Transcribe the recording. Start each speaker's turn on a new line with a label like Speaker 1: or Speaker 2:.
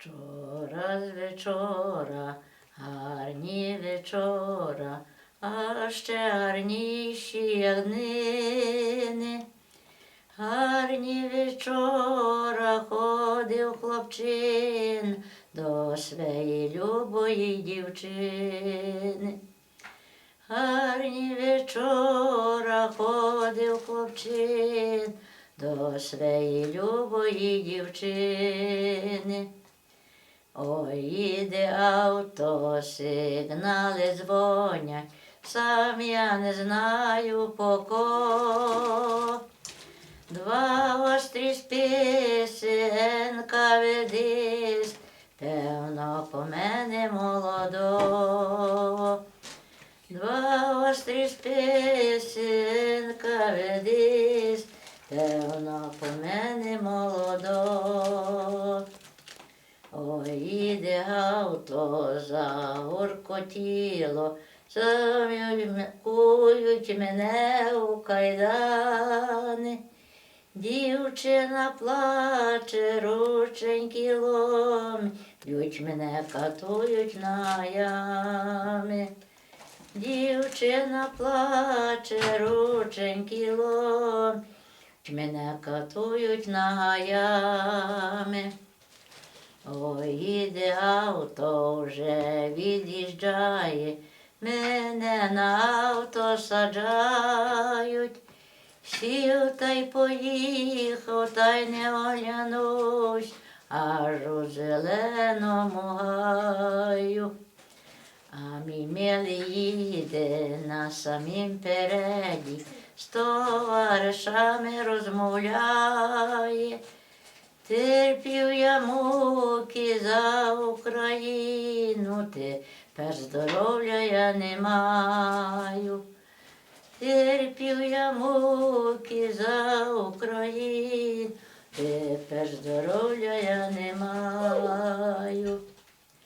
Speaker 1: Вчора з вечора, гарні вечора, а ще гарніші як. Гарні вечора ходив хлопчин до своєї любої дівчини. Гарні вечора ходив хлопчин до своєї любої дівчини. Ой, авто, сигнали дзвонять, сам я не знаю по. Два острі списи, НКВДист, певно, по мене молодого. Два острі списи, НКВДист, певно, Іде авто, загоркотіло, зам'якують мене у кайдани. Дівчина плаче, рученьки ломі, б'ють мене, катують на ями. Дівчина плаче, рученьки ломі, мене катують на ями. Ой, іде авто вже від'їжджає, мене на авто саджають. Сів та й поїхав, та й не оглянусь, аж у зеленому гаю. А мій милий їде на самім переді, з товаришами розмовляє. Терпів я муки за Україну, тепер здоров'я я не маю. Терпів я муки за Україну, тепер здоров'я я не маю.